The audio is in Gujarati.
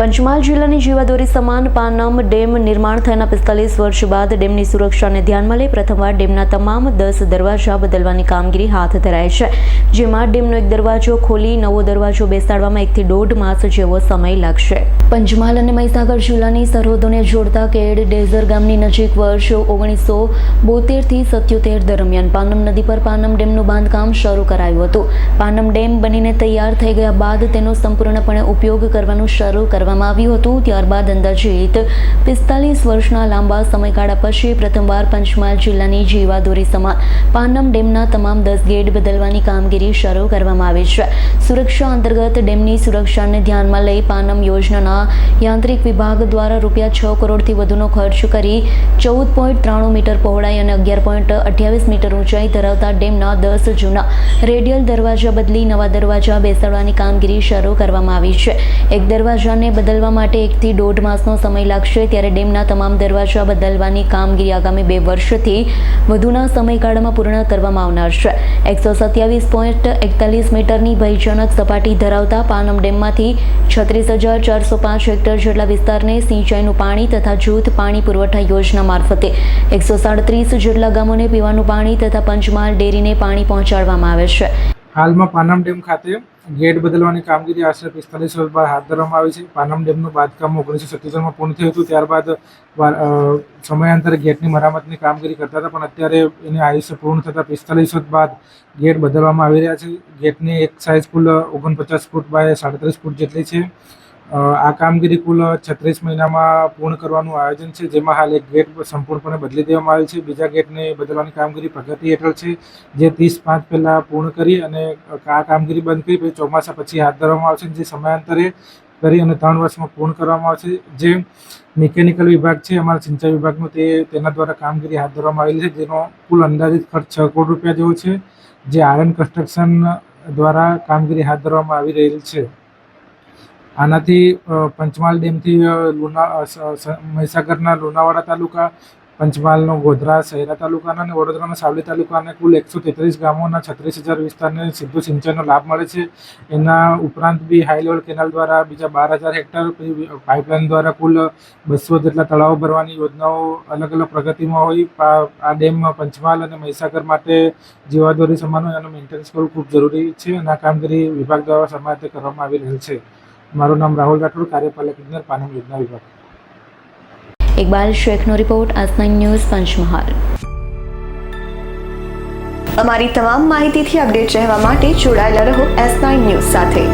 પંચમહાલ જિલ્લાની જીવાદોરી સમાન પાનમ ડેમ નિર્માણ થયાના પિસ્તાલીસ વર્ષ બાદ ડેમની સુરક્ષાને ધ્યાનમાં લઈ પ્રથમવાર ડેમના તમામ દસ દરવાજા બદલવાની કામગીરી હાથ ધરાઈ છે, જેમાં ડેમનો એક દરવાજો ખોલી નવો દરવાજો બેસાડવામાં એકથી દોઢ માસ જેવો સમય લાગશે. પંચમહાલ અને મહીસાગર જિલ્લાની સરહદોને જોડતા કેડ ડેઝર ગામની નજીક વર્ષ ઓગણીસો બોતેરથી સત્યોતેર દરમિયાન પાનમ નદી પર પાનમ ડેમનું બાંધકામ શરૂ કરાયું હતું. પાનમ ડેમ બનીને તૈયાર થઈ ગયા બાદ તેનો સંપૂર્ણપણે ઉપયોગ કરવાનું શરૂ કરવામાં આવ્યું હતું. ત્યારબાદ અંદાજિત પિસ્તાલીસ વર્ષના લાંબા સમયગાળા પછી પ્રથમવાર પંચમહાલ જિલ્લાની જીવાદોરી સમાન પાનમ ડેમના તમામ દસ ગેટ બદલવાની કામગીરી શરૂ કરવામાં આવી છે. સુરક્ષા અંતર્ગત ડેમની સુરક્ષાને ધ્યાનમાં લઈ પાનમ યોજનાના યાંત્રિક વિભાગ દ્વારા રૂપિયા છ કરોડથી વધુનો ખર્ચ કરી ચૌદ પોઈન્ટ ત્રાણું મીટર પહોળાઈ અને અગિયાર પોઈન્ટ અઠ્યાવીસ મીટર ઊંચાઈ ધરાવતા ડેમના દસ જૂના રેડિયલ દરવાજા બદલી નવા દરવાજા બેસાડવાની કામગીરી શરૂ કરવામાં આવી છે. એક દરવાજાને બદલવા માટે એકથી દોઢ માસનો સમય લાગશે ત્યારે ડેમના તમામ દરવાજા બદલવાની કામગીરી આગામી બે વર્ષથી વધુના સમયગાળામાં પૂર્ણ કરવામાં આવનાર છે. એકસો સત્યાવીસ પોઈન્ટ એકતાલીસ મીટરની ભયજનક સપાટી ધરાવતા પાનમ ડેમમાંથી છત્રીસ હજાર ચારસો પાંચ હેક્ટર જેટલા વિસ્તારને સિંચાઈનું પાણી તથા જૂથ પાણી પુરવઠા યોજના મારફતે એકસો સાડત્રીસ જેટલા ગામોને પીવાનું પાણી તથા પંચમહાલ ડેરીને પાણી પહોંચાડવામાં આવે છે. હાલમાં પાનમ ડેમ ખાતે ગેટ બદલવાની કામગીરી આશરે પિસ્તાલીસ વર્ષ બાદ હાથ ધરવામાં આવી છે. પાનમ ડેમનું બાંધકામ ઓગણીસો સત્યોતેરમાં પૂર્ણ થયું હતું. ત્યારબાદ સમયાંતરે ગેટની મરામતની કામગીરી કરતા હતા, પણ અત્યારે એની આયુષ્ય પૂર્ણ થતાં પિસ્તાલીસ વર્ષ બાદ ગેટ બદલવામાં આવી રહ્યા છે. ગેટની એક સાઇઝ કુલ ઓગણપચાસ ફૂટ બાય સાડત્રીસ ફૂટ જેટલી છે. આ કામગીરી કુલ છત્રીસ મહિનામાં પૂર્ણ કરવાનું આયોજન છે. જેમાં હાલ એક ગેટ સંપૂર્ણપણે બદલી દેવામાં આવેલ છે. બીજા ગેટને બદલવાની કામગીરી પ્રગતિ હેઠળ છે, જે ત્રીસ પાંચ પહેલાં પૂર્ણ કરી અને આ કામગીરી બંધ કરી, પછી ચોમાસા પછી હાથ ધરવામાં આવશે જે સમયાંતરે કરી અને ત્રણ વર્ષમાં પૂર્ણ કરવામાં આવશે. જે મિકેનિકલ વિભાગ છે, અમારા સિંચાઈ વિભાગનું, તે તેના દ્વારા કામગીરી હાથ ધરવામાં આવેલી છે. જેનો કુલ અંદાજિત ખર્ચ છ કરોડ રૂપિયા જેવો છે, જે આરએન કન્સ્ટ્રક્શન દ્વારા કામગીરી હાથ ધરવામાં આવી રહેલ છે. આનાથી પંચમહાલ ડેમથી લુના મહીસાગરના લુણાવાડા તાલુકા, પંચમહાલનો ગોધરા શહેરા તાલુકાના અને વડોદરાના સાવલી તાલુકાના કુલ એકસો તેત્રીસ ગામોના છત્રીસ હજાર વિસ્તારને સીધો સિંચાઈનો લાભ મળે છે. એના ઉપરાંત બી હાઈ લેવલ કેનાલ દ્વારા બીજા બાર હજાર હેક્ટર પછી પાઇપલાઇન દ્વારા કુલ બસો જેટલા તળાવો ભરવાની યોજનાઓ અલગ અલગ પ્રગતિમાં હોય. આ ડેમ પંચમહાલ અને મહીસાગર માટે જીવાદોરી સમાન હોય એનું મેન્ટેનન્સ કરવું ખૂબ જરૂરી છે અને આ કામગીરી વિભાગ દ્વારા સમયાંતરે કરવામાં આવી રહેલ છે. મારું નામ રાહુલ રાઠોડ, કાર્યપાલક ઇજનેર પાનમ યોજના વિભાગ. ઇકબાલ શેખનો રિપોર્ટ આજ ન્યૂઝ, પંચમહાલ. અમારી તમામ માહિતીથી અપડેટ રહેવા માટે જોડાયેલા રહો એસ નાઇન ન્યૂઝ સાથે.